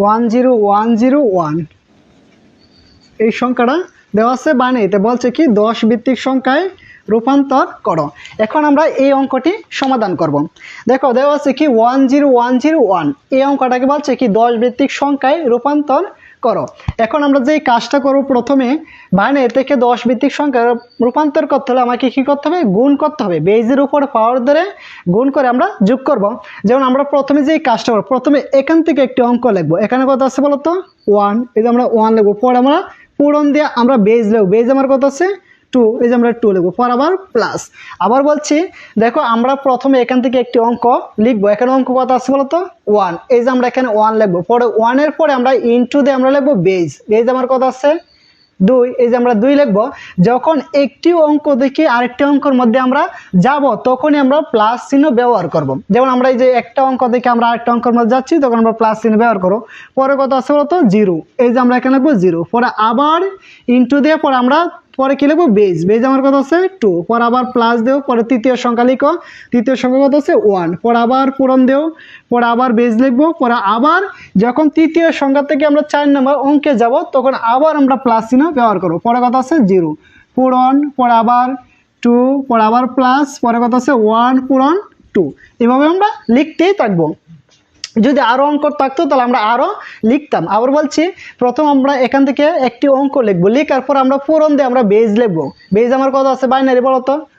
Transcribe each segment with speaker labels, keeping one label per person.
Speaker 1: One zero one zero one এই সংখ্যাটা দেওয়া আছে বানিয়েতে বলছে কি, দশ ভিত্তিক সংখ্যায় রূপান্তর করো। এখন আমরা এই অঙ্কটি সমাধান করব। দেখো, দেওয়া আছে কি one zero one zero one এই অঙ্কটাকে বলছে কি, দশ ভিত্তিক সংখ্যায় রূপান্তর করো। এখন আমরা যে কাজটা করব প্রথমে বাইনে থেকে দশ ভিত্তিক সংখ্যা রূপান্তর করতে হলে আমাকে কী করতে হবে? গুণ করতে হবে। বেজের উপর পাওয়ার ধরে গুণ করে আমরা যোগ করব। যেমন আমরা প্রথমে যে কাজটা করব, প্রথমে এখান থেকে একটি অঙ্ক লিখব। এখানে কত আছে বলতো? ওয়ান এই যে আমরা ওয়ান লিখব। পরে আমরা পূরণ দিয়ে আমরা বেজ লিখব। বেজ আমার কত আছে? টু এই যে আমরা টু লিখব পর আবার প্লাস আবার বলছি, দেখো আমরা প্রথমে এখান থেকে একটি অঙ্ক লিখব। এখানে অঙ্ক কত আছে বলতো? ওয়ান এই যে আমরা এখানে ওয়ান লিখব। পরে ওয়ানের পরে আমরা ইনটু দিয়ে আমরা লিখব বেজ বেজ আমার কত আছে? দুই। এই যে আমরা দুই লিখব। যখন একটি অঙ্ক দেখি আরেকটি অঙ্কের মধ্যে আমরা যাব, তখনই আমরা প্লাস চিহ্ন ব্যবহার করব। যেমন আমরা এই যে একটা অঙ্ক দেখে আমরা আরেকটা অঙ্কের মধ্যে যাচ্ছি, তখন আমরা প্লাস চিহ্ন ব্যবহার করব। পরে কত আছে বলতো? জিরো এই যে আমরা এখানে লিখব জিরো পরে আবার ইনটু দিয়ে পরে আমরা পরে কি লিখব? বেজ। বেজ আমার কত আছে? টু পরে আবার প্লাস দেও, পরে তৃতীয় সংখ্যা লিখো। তৃতীয় সংখ্যা কত আছে? ওয়ান পরে আবার পূরণ দেও, পরে আবার বেজ লিখব, পরে আবার যখন তৃতীয় সংখ্যা থেকে আমরা চার নম্বর অঙ্কে যাব, তখন আবার আমরা প্লাস চিহ্ন ব্যবহার করব। পরে কত আছে? জিরো পূরণ, পরে আবার টু পরে আবার প্লাস পরে কত আছে? ওয়ান পূরণ টু এভাবে আমরা লিখতেই থাকব। যদি আরও অঙ্ক থাকতো, তাহলে আমরা আরও লিখতাম। আবার বলছি, প্রথম আমরা এখান থেকে একটি অঙ্ক লিখব। লিখার পর আমরা পূরণ দিয়ে আমরা বেজ লিখব। বেজ আমার কত আছে? বাইনারি বলো তো দু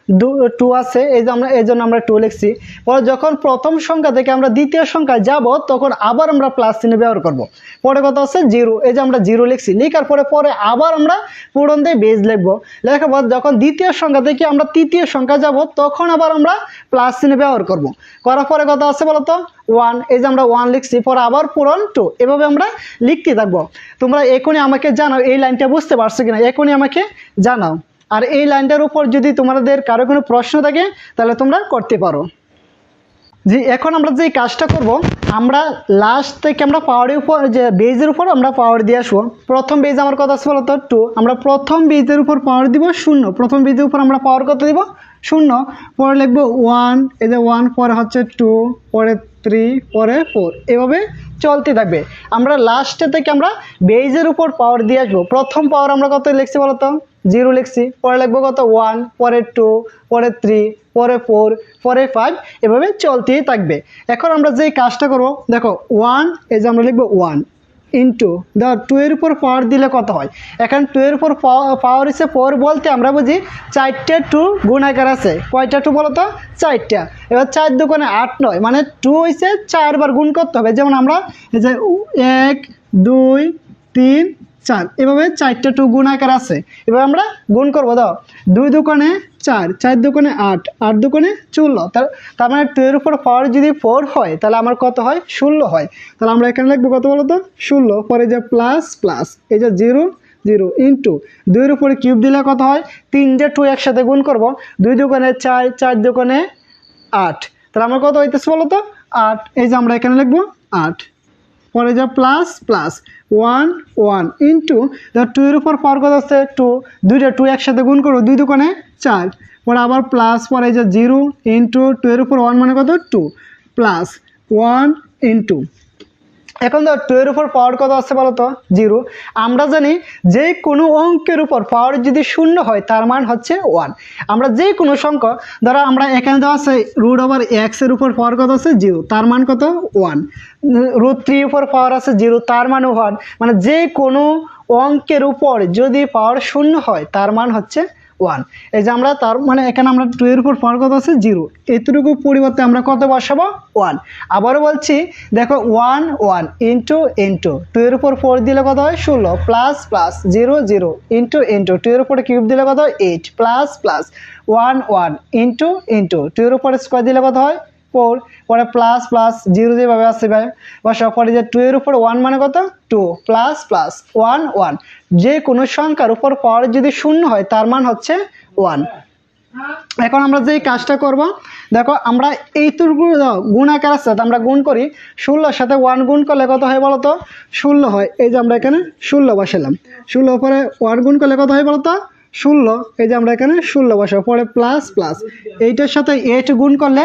Speaker 1: টু আছে, এই যে আমরা, এই জন্য আমরা টু লিখছি। পরে যখন প্রথম সংখ্যা থেকে আমরা দ্বিতীয় সংখ্যায় যাব, তখন আবার আমরা প্লাস চিহ্ন ব্যবহার করব। পরে কথা আছে? জিরো এই যে আমরা জিরো লিখছি। লেখার পরে পরে আবার আমরা পূরণ দিয়ে বেজ লিখব। লেখার পর যখন দ্বিতীয় সংখ্যা থেকে আমরা তৃতীয় সংখ্যা যাব, তখন আবার আমরা প্লাস চিহ্ন ব্যবহার করব। করার পরে কথা আছে বলো তো ওয়ান এই যে আমরা ওয়ান লিখছি, পরে আবার পূরণ টু এভাবে আমরা লিখতে থাকব। তোমরা এখনই আমাকে জানাও, এই লাইনটা বুঝতে পারছ কিনা? এখনই আমাকে জানাও। আর এই লাইনটার উপর যদি তোমাদের কারও কোনো প্রশ্ন থাকে, তাহলে তোমরা করতে পারো। জি, এখন আমরা যে কাজটা করব, আমরা লাস্ট থেকে আমরা পাওয়ারের উপর যে বেজের উপর আমরা পাওয়ার দিয়ে আসব। প্রথম বেজ আমার কথা আছে বলতো টু আমরা প্রথম বেজের উপর পাওয়ার দিব শূন্য। প্রথম বেজের উপর আমরা পাওয়ার কত দিব? শূন্য। পরে লিখব ওয়ান এই যে ওয়ান পরে হচ্ছে টু পরে থ্রি পরে ফোর এভাবে চলতে থাকবে। আমরা লাস্টে থেকে আমরা বেজের উপর পাওয়ার দিয়ে আসব। প্রথম পাওয়ার আমরা কত লিখছি বলতো? জিরো লিখছি, পরে লিখব কত? ওয়ান পরে টু পরে থ্রি পরে ফোর পরে ফাইভ এভাবে চলতেই থাকবে। এখন আমরা যেই কাজটা করব, দেখো ওয়ান এই যে আমরা লিখব ওয়ান ইন্টু ধর টু এর উপর পাওয়ার দিলে কত হয়? এখন টু এর উপর পাওয়ার হিসেবে ফোর বলতে আমরা বুঝি চারটে টু গুণাকার আছে। কয়টা টু বলো তো? চারটা। এবার চার দোকানে আট নয় মানে টু হয়েছে চারবার গুণ করতে হবে। যেমন আমরা এই যে এক, দুই, তিন চার। এভাবে চারটা টু গুণ আকার আছে। এবার আমরা গুণ করব, দাও। দুই দোকানে চার চার দোকানে আট আট দোকানে ষোলো তার তার মানে টু এর উপর পাওয়ার যদি ফোর হয়, তাহলে আমার কত হয়? ষোলো হয়। তাহলে আমরা এখানে লিখব কত বলো তো ষোলো। পরে যে প্লাস প্লাস এই যে জিরো জিরো ইন্টু দুইয়ের উপরে কিউব দিলে কত হয়? তিনটে টু একসাথে গুণ করব। দুই দোকানে চার চার দোকানে আট। তাহলে আমার কত হইতেছে বলো তো আট। এই যে আমরা এখানে লিখব আট। পরে যা plus plus one one into two এর উপর পর কত আছে টু দুইটা টু একসাথে গুণ করো, দুই দোকানে চার। পরে আবার প্লাস পরে যে জিরো ইন্টু টু এর উপর ওয়ান মানে কত? টু প্লাস ওয়ান ইন্টু এখন তো টু এর উপর পাওয়ার কত আছে বলো তো জিরো আমরা জানি যে কোনো অঙ্কের উপর পাওয়ার যদি শূন্য হয়, তার মান হচ্ছে ওয়ান আমরা যে কোনো সংখ্যা ধরো আমরা এখানে দেওয়া আছে রুট ওভার এক্সের উপর পাওয়ার কত আছে জিরো তার মান কত? ওয়ান রুট থ্রি উপর পাওয়ার আছে জিরো তার মান ওয়ান মানে যে কোনো অঙ্কের উপর যদি পাওয়ার শূন্য হয়, তার মান হচ্ছে ওয়ান। এই যে আমরা তার মানে এখানে আমরা টু এর উপর পাওয়ার কত আছে? জিরো এতটুকু পরিবর্তে আমরা কত বসাবো? ওয়ান আবারও বলছি, দেখো one one into into two এর উপর ফোর দিলে কত হয়? ষোলো। Plus plus zero zero into into two এর উপরে কিউব দিলে কত হয়? Eight plus plus one one into into two এর উপরে স্কোয়ার দিলে কত হয়? ফোর পরে প্লাস প্লাস জিরো যেভাবে আসছে ভাই বসা পরে যে টু এর উপর ওয়ান মানে কত? Two plus plus one one যে কোনো সংখ্যার উপর পাওয়ার যদি শূন্য হয়, তার মান হচ্ছে ওয়ান এখন আমরা যে কাজটা করব, দেখো আমরা এইটুকু গুণ আকার আছে আমরা গুণ করি, ষোলোর সাথে ওয়ান গুণ করলে কত হয় বলতো ষোলো হয়। এই যে আমরা এখানে ষোলো বসালাম। ষোলো পরে ওয়ান গুণ করলে কত হয় বলতো ষোলো। এই যে আমরা এখানে ষোলো বসাবো, পরে প্লাস প্লাস এইটার সাথে এইট গুণ করলে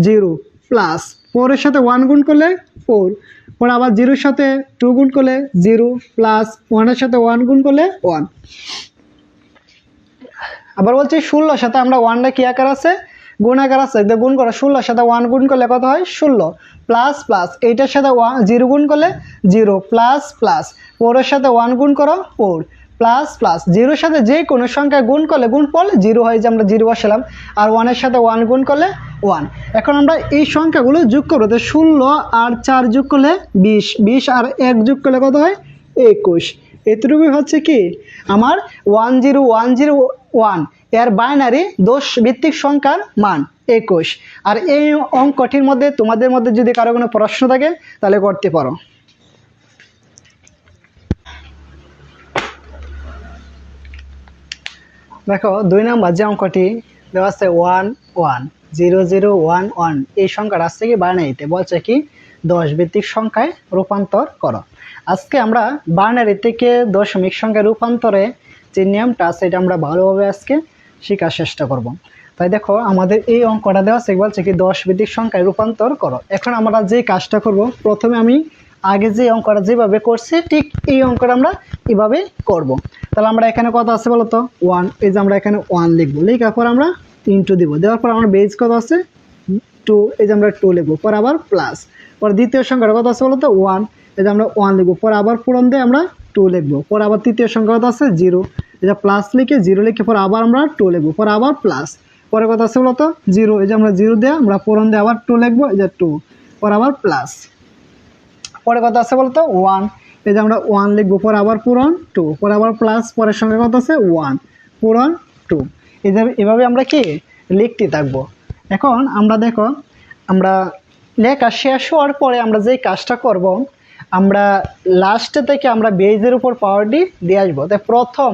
Speaker 1: জিরো প্লাস ফোরের সাথে ওয়ান গুণ করলে ফোর পরে আবার জিরোর সাথে টু গুণ করলে জিরো প্লাস ওয়ানের সাথে ওয়ান গুণ করলে ওয়ান আবার বলছি ষোলোর সাথে আমরা ওয়ানটা কি আকার আছে? গুণ আকার আছে। গুণ করো ষোলোর সাথে ওয়ান গুণ করলে কত হয়? ষোলো প্লাস প্লাস এইটার সাথে ওয়ান জিরো গুণ করলে জিরো প্লাস প্লাস ফোরের সাথে ওয়ান গুণ করো ফোর প্লাস প্লাস জিরোর সাথে যে কোনো সংখ্যা গুণ করলে, গুণ ফল জিরো হয় যে আমরা জিরো বসালাম আর ওয়ানের সাথে ওয়ান গুণ করলে ওয়ান এখন আমরা এই সংখ্যাগুলো যোগ করব তো ষোলো আর চার যোগ করলে বিশ বিশ আর এক যোগ করলে কত হয়? একুশ। এতটুকুই হচ্ছে কি? আমার ওয়ান জিরো ওয়ান জিরো ওয়ানের বাইনারি দোষ ভিত্তিক সংখ্যার মান, একুশ। আর এই অঙ্কটির মধ্যে, তোমাদের মধ্যে যদি কারও কোনো প্রশ্ন থাকে, তাহলে করতে পারো। দেখো, দুই নাম্বার যে অঙ্কটি দেওয়া আছে one one zero zero one one এই সংখ্যাটা আজ থেকে বানাইতে বলছে কি, দশ ভিত্তিক সংখ্যায় রূপান্তর করো। আজকে আমরা বার্নারি থেকে দশমিক সংখ্যায় রূপান্তরে যে নিয়মটা আছে, এটা আমরা ভালোভাবে আজকে শেখার চেষ্টা করব। তাই দেখো, আমাদের এই অঙ্কটা দেওয়া আছে, বলছে কি, দশ ভিত্তিক সংখ্যায় রূপান্তর করো। এখন আমরা যে কাজটা করব, প্রথমে আমি আগে যে অঙ্কটা যেভাবে করছি, ঠিক এই অঙ্কটা আমরা এভাবে করব। তাহলে আমরা এখানে কত আছে বলো তো? ওয়ান এই যে আমরা এখানে ওয়ান লিখব। লেখার পর আমরা ইন্টু দিব। দেওয়ার পর আমার বেজ কত আছে? টু এই যে আমরা টু লিখব। পর আবার প্লাস পর দ্বিতীয় সংখ্যাটা কত আছে বলো তো? ওয়ান এই যে আমরা ওয়ান লিখব। পর আবার পূরণ দিয়ে আমরা টু লিখব। পর আবার তৃতীয় সংখ্যা কত আছে? জিরো এই যে প্লাস লিখে জিরো লিখে পর আবার আমরা টু লিখব। পর আবার প্লাস পরে কত আছে বলো তো? জিরো এই যে আমরা জিরো দিয়ে আমরা পূরণ দিয়ে আবার টু লিখব। এই যে টু পর আবার প্লাস পরে কত আছে বলতো? ওয়ান এই যে আমরা ওয়ান লিখব, পরে আবার পূরণ টু পরে আবার প্লাস পরের সঙ্গে কত আছে? ওয়ান পূরণ টু এই যে এভাবে আমরা কি? লিখতে থাকব। এখন আমরা দেখো, আমরা লেখা শেষ হওয়ার পরে আমরা যে কাজটা করব, আমরা লাস্টে থেকে আমরা বেজের উপর পাওয়ারটি দিয়ে আসব। তাই প্রথম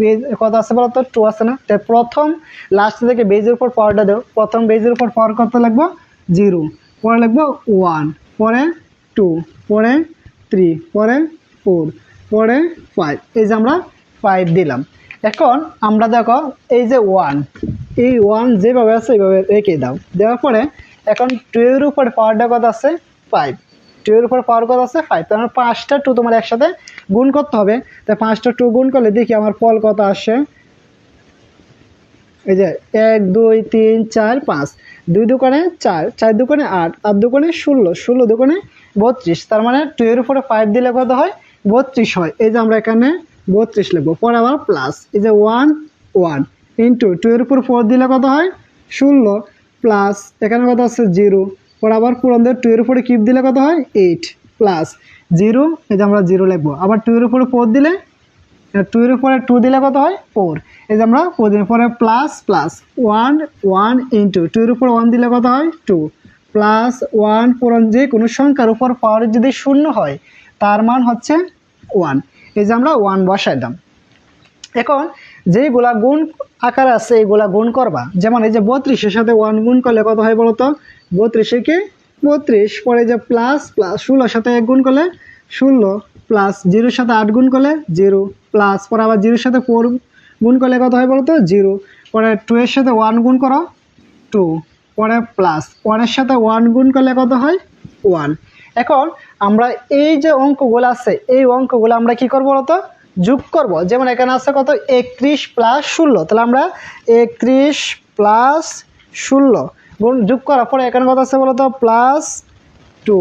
Speaker 1: বেজ কত আছে বলো তো টু আছে না? তাই প্রথম লাস্ট থেকে বেজের উপর পাওয়ারটা দেবো প্রথম বেজের উপর পাওয়ার কত লাগবো? জিরো পরে লাগবো ওয়ান পরে টু পরে থ্রি পরে ফোর পরে ফাইভ এই যে আমরা ফাইভ দিলাম। এখন আমরা দেখো এই যে ওয়ান এই ওয়ান যেভাবে আছে এইভাবে রেখে দাও। দেওয়ার পরে এখন টু এর উপর পাওয়ারটা কত আছে? ফাইভ টু এর উপর পাওয়ার কত আছে? ফাইভ তার মানে পাঁচটা টু তোমার একসাথে গুণ করতে হবে। তাই পাঁচটা টু গুণ করলে দেখি আমার ফল কত আসে? এই যে এক, দুই, তিন, চার, পাঁচ। দুই দোকানে চার চার দোকানে আট আট দোকানে ষোলো। ষোলো দোকানে বত্রিশ, তার মানে টু এর উপরে ফাইভ দিলে কত হয়? বত্রিশ হয়। এই যে আমরা এখানে বত্রিশ লিখব। পরে আবার প্লাস এই যে ওয়ান ওয়ান ইন্টু টু এর উপর ফোর দিলে কত হয়? ষোলো প্লাস এখানে কত আছে? জিরো পরে আবার পূরণ দিয়ে টু এর উপরে কিপ দিলে কত হয়? এইট প্লাস জিরো এই যে আমরা জিরো লিখব। আবার টু এর উপরে ফোর দিলে? টু এর উপরে টু দিলে কত হয়? ফোর এই যে আমরা ফোর দিন পরে plus plus one one into two এর উপর ওয়ান দিলে কত হয়? টু প্লাস ওয়ান পূরণ যে কোনো সংখ্যার উপর পাওয়ার যদি শূন্য হয়, তার মান হচ্ছে ওয়ান এই যে আমরা ওয়ান বসাই দাম এখন যেইগুলা গুণ আকার আছে এইগুলা গুণ করবা। যেমন এই যে বত্রিশের সাথে ওয়ান গুণ করলে কত হয় বলতো? বত্রিশে কি? বত্রিশ। পরে যে প্লাস প্লাস ষোলোর সাথে এক গুণ করলে ষোলো প্লাস জিরোর সাথে আট গুণ করলে জিরো প্লাস পরে আবার জিরোর সাথে ফোর গুণ করলে কত হয় বলতো? জিরো। পরে টু এর সাথে ওয়ান গুণ করো টু পরে প্লাস। ওয়ানের সাথে ওয়ান গুণ করলে কত হয়? ওয়ান এখন আমরা এই যে অঙ্কগুলো আছে, এই অঙ্কগুলো আমরা কি করব বলতো? যোগ করব। যেমন এখানে আছে কত? একত্রিশ প্লাস ষোলো। তাহলে আমরা একত্রিশ প্লাস ষোলো গুণ যোগ করার পরে এখানে কত আছে বলতো? প্লাস টু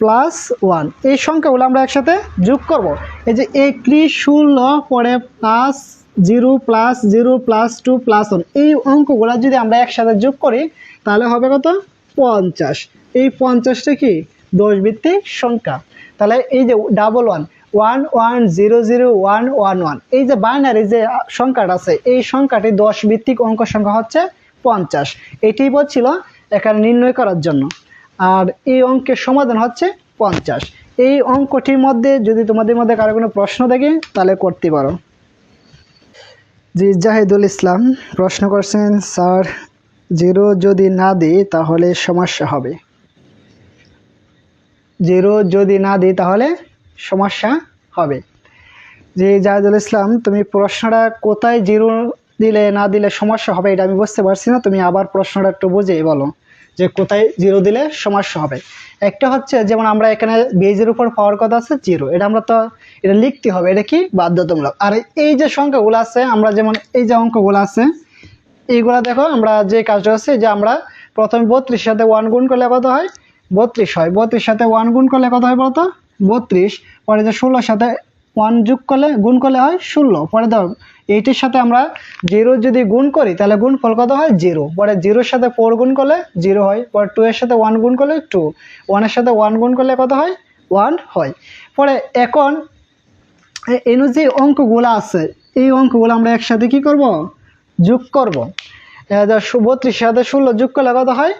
Speaker 1: প্লাস ওয়ান এই সংখ্যাগুলো আমরা একসাথে যোগ করব। এই যে একত্রিশ ষোলো পরে plus zero plus zero plus two plus one. এই অঙ্কগুলো যদি আমরা একসাথে যোগ করি, তাহলে হবে কত? পঞ্চাশ। এই পঞ্চাশটা কি? দশ ভিত্তিক সংখ্যা। তাহলে এই যে double one one one zero zero one one one এই যে বাইনারি যে সংখ্যাটা আছে, এই সংখ্যাটি দশ ভিত্তিক অঙ্ক সংখ্যা হচ্ছে পঞ্চাশ। এটি বলছিল এখানে নির্ণয় করার জন্য। আর এই অঙ্কের সমাধান হচ্ছে পঞ্চাশ। এই অঙ্কটির মধ্যে যদি তোমাদের মধ্যে কারও কোনো প্রশ্ন থাকে, তাহলে করতে পারো। জি, জাহিদুল ইসলাম, প্রশ্ন করছেন, স্যার, জিরো যদি না দিই তাহলে সমস্যা হবে। জিরো যদি না দিই তাহলে সমস্যা হবে। জি, জাহিদুল ইসলাম, তুমি প্রশ্নটা কোথায় জিরো দিলে না দিলে সমস্যা হবে এটা আমি বুঝতে পারছি না। তুমি আবার প্রশ্নটা একটু বুঝে বলো। যে কোথায় জিরো দিলে সমস্যা হবে। একটা হচ্ছে যেমন আমরা এখানে বেজের উপর পাওয়ার কথা আছে? জিরো এটা আমরা তো এটা লিখতে হবে। এটা কি? বাধ্যতামূলক। আর এই যে সংখ্যাগুলো আছে, আমরা যেমন এই যে অঙ্কগুলো আছে, এইগুলা দেখো, আমরা যে কাজটা হচ্ছে যে আমরা প্রথমে বত্রিশ সাথে ওয়ান গুণ করলে কত হয়? বত্রিশ হয়। বত্রিশ সাথে ওয়ান গুণ করলে কত হয় বলতো? বত্রিশ। পরে যে ষোলোর সাথে ওয়ান যোগ করলে, গুণ করলে হয় ষোলো। পরে ধর এইটির সাথে আমরা জিরো যদি গুণ করি, তাহলে গুণ ফল কত হয়? জিরো পরে জিরোর সাথে ফোর গুণ করলে জিরো হয়, পরে টু এর সাথে ওয়ান গুণ করলে টু ওয়ানের সাথে ওয়ান গুণ করলে কত হয়? ওয়ান হয়। পরে এখন এনু যে অঙ্কগুলো আছে, এই অঙ্কগুলো আমরা একসাথে কি করব? যোগ করব। বত্রিশ সাথে ষোলো যোগ করলে কত হয়?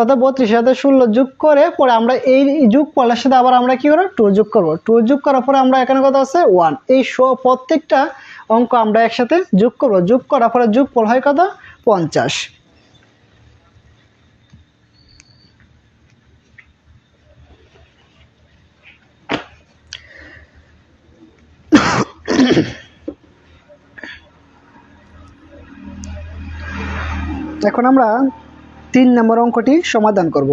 Speaker 1: অর্থাৎ বত্রিশ সাথে ষোলো যোগ করে, পরে আমরা এই যোগ করলার সাথে আবার আমরা কি করব? টু যোগ করব। টু যোগ করার পরে আমরা এখানে কত আছে? ওয়ান এই প্রত্যেকটা অঙ্ক আমরা একসাথে যোগ করব। যোগ করার পরে যোগ ফল হয় কত? পঞ্চাশ। এখন আমরা তিন নম্বর অঙ্কটি সমাধান করব।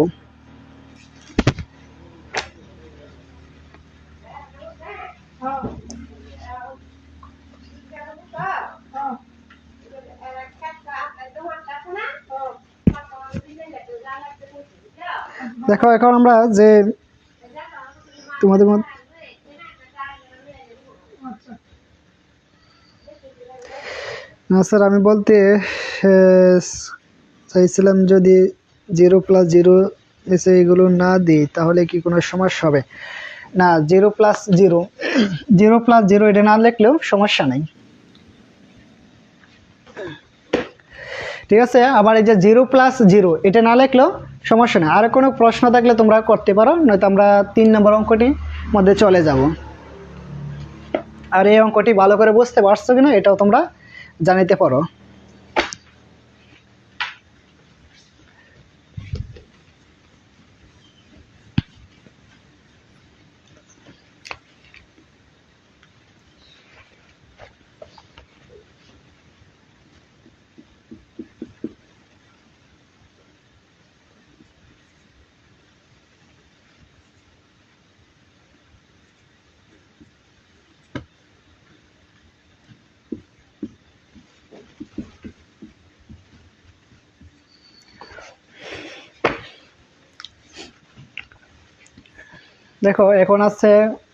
Speaker 1: দেখো, এখন আমরা যে তোমাদের মধ্যে না, স্যার, আমি বলতে চাইছিলাম যদি জিরো প্লাস জিরো এসে এগুলো না দিই, তাহলে কি কোনো সমস্যা হবে? না, zero plus zero zero plus zero এটা না লিখলেও সমস্যা নেই। ঠিক আছে? আবার এই যে জিরো প্লাস জিরো এটা না লিখলেও সমস্যা নেই। আর কোনো প্রশ্ন থাকলে তোমরা করতে পারো, নয়তো আমরা তিন নম্বর অঙ্কটির মধ্যে চলে যাব। আর এই অঙ্কটি ভালো করে বুঝতে পারছ কিনা, এটাও তোমরা জানিতে পারো। দেখো, এখন আছে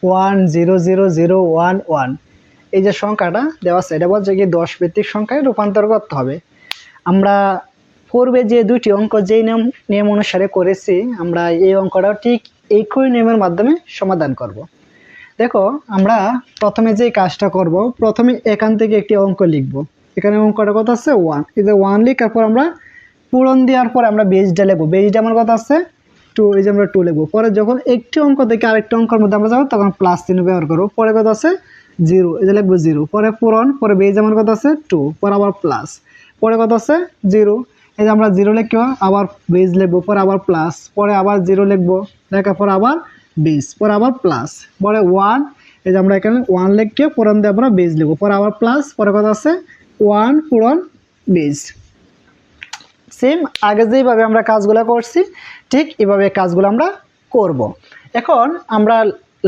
Speaker 1: one zero zero zero one one. এই যে সংখ্যাটা দেওয়া আছে, এটা বলছে কি দশ ভিত্তিক সংখ্যায় রূপান্তর করতে হবে। আমরা পূর্বে যে দুইটি অঙ্ক যেই নিয়ম নিয়ম অনুসারে করেছি, আমরা এই অঙ্কটাও ঠিক একই নিয়মের মাধ্যমে সমাধান করব। দেখো, আমরা প্রথমে যে কাজটা করব, প্রথমে এখান থেকে একটি অঙ্ক লিখব। এখানে অঙ্কটা কথা আছে? ওয়ান। এই যে ওয়ান লিখার পর আমরা পূরণ দেওয়ার পর আমরা বেজটা লিখব। বেজটা আমার কথা আছে? টু এই যে আমরা টু লিখব। পরে যখন একটি অঙ্ক থেকে আরেকটি অঙ্কের মধ্যে আমরা যাব, তখন প্লাস চিহ্ন ব্যবহার করব। পরে কত আছে? জিরো এই যে লিখব জিরো পরে পূরণ পরে বেজ আমার কথা আছে? টু পরে আবার প্লাস পরে কত আছে? জিরো এই যে আমরা জিরো লিখব, আবার বেজ লিখব, পরে আবার প্লাস পরে আবার জিরো লিখব, লেখার পর আবার বেজ পরে আবার প্লাস পরে ওয়ান এই যে আমরা এখানে ওয়ান লিখকে পূরণ দিয়ে আমরা বেজ লিখব। পরে আবার প্লাস পরে কথা আছে? ওয়ান পূরণ বেজ সেম আগে যেইভাবে আমরা কাজগুলো করছি ঠিক এভাবে কাজগুলো আমরা করব। এখন আমরা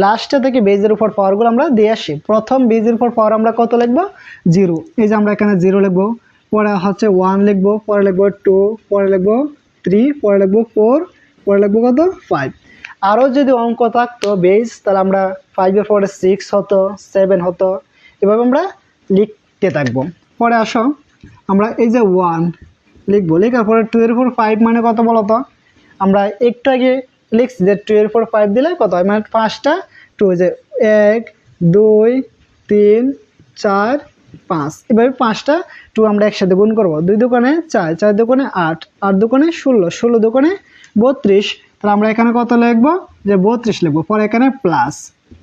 Speaker 1: লাস্টে থেকে বেজের উপর পাওয়ারগুলো আমরা দিয়ে আসি। প্রথম বেজের উপর পাওয়ার আমরা কত লিখব? জিরো এই যে আমরা এখানে জিরো লিখব, পরে হচ্ছে ওয়ান লিখব, পরে লিখব টু পরে লিখব থ্রি পরে লিখব ফোর পরে লিখব কত? ফাইভ আরও যদি অঙ্ক থাকতো বেজ তাহলে আমরা ফাইভের পরে সিক্স হতো সেভেন হতো, এভাবে আমরা লিখতে থাকব। পরে আসো, আমরা এই যে ওয়ান লিখব, লেখার পরে টু এর ফোর ফাইভ মানে কত বলো তো আমরা একটু আগে লিখছি যে টু এর ফোর ফাইভ দিলে কত হয়? মানে পাঁচটা টু যে এক, দুই, তিন, চার, পাঁচ। এভাবে পাঁচটা টু আমরা একসাথে গুণ করব। দুই দোকানে চার চার দোকানে আট আট দোকানে ষোলো ষোলো দোকানে বত্রিশ। তাহলে আমরা এখানে কত লিখব? যে বত্রিশ লিখব। পরে এখানে প্লাস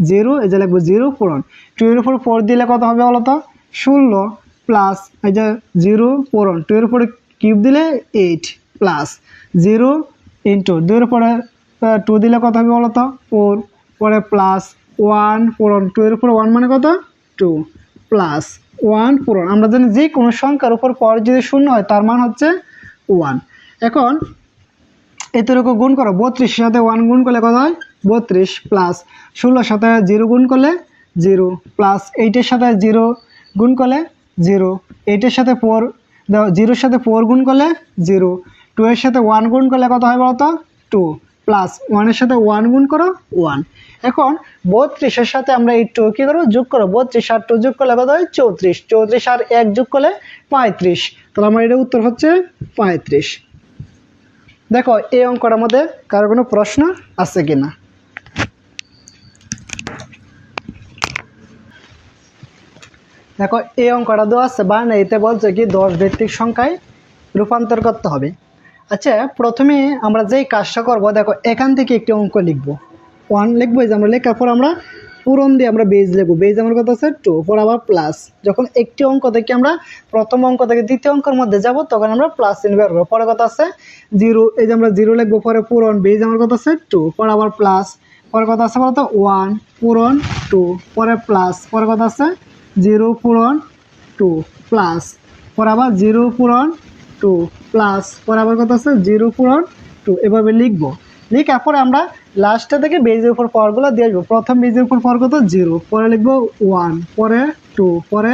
Speaker 1: জিরো এই যে লিখব জিরো পূরণ। টু এর উপর ফোর দিলে কত হবে বলো তো? ষোলো প্লাস এই যে জিরো পূরণ। টু এর উপরে কিউব দিলে এইট প্লাস জিরো ইন্টু দুইয়ের পরে টু দিলে কত হবে বলো তো ফোর পরে প্লাস ওয়ান পূরণ টু এর উপরে ওয়ান মানে কত? টু প্লাস ওয়ান পূরণ আমরা জানি যে কোনো সংখ্যার উপর পর যদি শূন্য হয়, তার মান হচ্ছে ওয়ান এখন এতটুকু গুণ করো, বত্রিশের সাথে ওয়ান গুণ করলে কত হয়? বত্রিশ প্লাস ষোলোর সাথে জিরো গুণ করলে জিরো প্লাস এইটের সাথে জিরো গুণ করলে জিরো এইটের সাথে ফোর জিরোর সাথে ফোর গুণ করলে জিরো টু এর সাথে ওয়ান গুণ করলে কত হয় বলতো? টু প্লাস ওয়ানের সাথে ওয়ান গুণ করো ওয়ান এখন বত্রিশের সাথে আমরা এই টু কী করব? যোগ করো বত্রিশ আর টু যোগ করলে কত হয়? চৌত্রিশ। চৌত্রিশ আর এক যোগ করলে পঁয়ত্রিশ। তাহলে আমার এটা উত্তর হচ্ছে পঁয়ত্রিশ। দেখো, এই অঙ্কটার মধ্যে কারও কোনো প্রশ্ন আছে কি না দেখো, এই অঙ্কটা দেওয়া আছে বা না এতে বলছে কি দশ ভিত্তিক সংখ্যায় রূপান্তর করতে হবে। আচ্ছা প্রথমে আমরা যেই কাজটা করব, দেখো, এখান থেকে একটি অঙ্ক লিখব। ওয়ান লিখব যে আমরা লেখার পর আমরা পূরণ দিয়ে আমরা বেজ লিখব। বেজ আমার কথা আছে? টু পর আবার প্লাস যখন একটি অঙ্ক থেকে আমরা প্রথম অঙ্ক থেকে দ্বিতীয় অঙ্কের মধ্যে যাব, তখন আমরা প্লাস চিহ্ন বের করব। পরে কথা আছে? জিরো এই যে আমরা জিরো লিখব, পরে পূরণ। বেজ আমার কথা আছে? টু পর আবার প্লাস পরে কথা আছে বলতো? ওয়ান পূরণ টু পরে প্লাস পরে কথা আছে? জিরো পূরণ টু প্লাস পরে আবার জিরো পূরণ টু প্লাস পরে আবার কথা আছে? জিরো পূরণ টু এভাবে লিখব। লিখার পরে আমরা লাস্টে থেকে বেজের উপর পরগুলো দিয়ে আসব। প্রথম বেজের উপর পর কত? জিরো পরে লিখব ওয়ান পরে টু পরে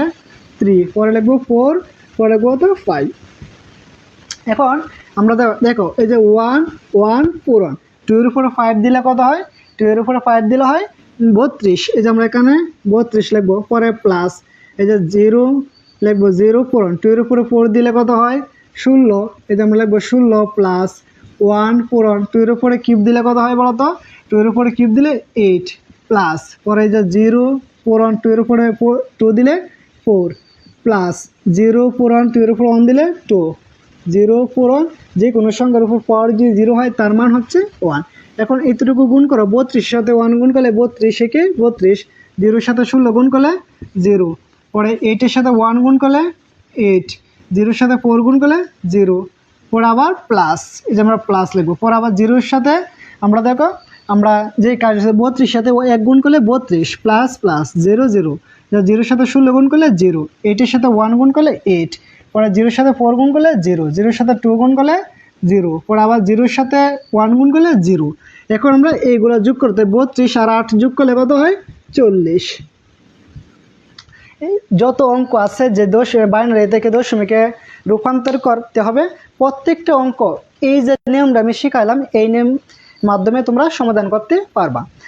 Speaker 1: থ্রি পরে লিখব ফোর পরে লিখব তো ফাইভ এখন আমরা দেখো, এই যে ওয়ান ওয়ান পূরণ। টু এর উপরে ফাইভ দিলে কত হয়? টু এর উপরে ফাইভ দিলে হয় বত্রিশ। এই যে আমরা এখানে বত্রিশ লিখব। পরে প্লাস এই যে জিরো লিখব জিরো পূরণ। টু এর উপরে ফোর দিলে কত হয়? ষোলো, এই যে আমরা লিখব ষোলো প্লাস ওয়ান পূরণ। টু এর উপরে কিউব দিলে কত হয় বলো তো টু এর উপরে কিউব দিলে এইট প্লাস পরে এই যে জিরো পূরণ টু এর উপরে টু দিলে ফোর প্লাস জিরো পূরণ টু এর উপর ওয়ান দিলে টু জিরো পূরণ যে কোনো সংখ্যার উপর পাওয়ার যদি জিরো হয়, তার মান হচ্ছে ওয়ান এখন এতটুকু গুণ করো বত্রিশ সাথে ওয়ান গুণ করলে বত্রিশ, একে বত্রিশ। জিরোর সাথে ষোলো গুণ করলে জিরো পরে এইটের সাথে ওয়ান গুণ করলে এইট জিরোর সাথে ফোর গুণ করলে জিরো। পরে আবার প্লাস এই যে আমরা প্লাস লিখব। পরে আবার জিরোর সাথে আমরা দেখো, আমরা যে কাজ আছে বত্রিশ, সাথে ও এক গুণ করলে বত্রিশ প্লাস প্লাস জিরো জিরো জিরোর সাথে ষোলো গুণ করলে জিরো এইটের সাথে ওয়ান গুণ করলে এইট পরে জিরোর সাথে ফোর গুণ করলে জিরো জিরোর সাথে টু গুণ করলে জিরো পরে আবার জিরোর সাথে ওয়ান গুণ করলে জিরো এখন আমরা এইগুলো যোগ করতে বত্রিশ আর আট যোগ করলে কত হয়? চল্লিশ। যত অঙ্ক আছে যে দশ বাইনারি থেকে দশমিকে রূপান্তর করতে হবে, প্রত্যেকটা অঙ্ক এই যে নিয়মটা আমি শিখাইলাম, এই নিয়ম মাধ্যমে তোমরা সমাধান করতে পারবা।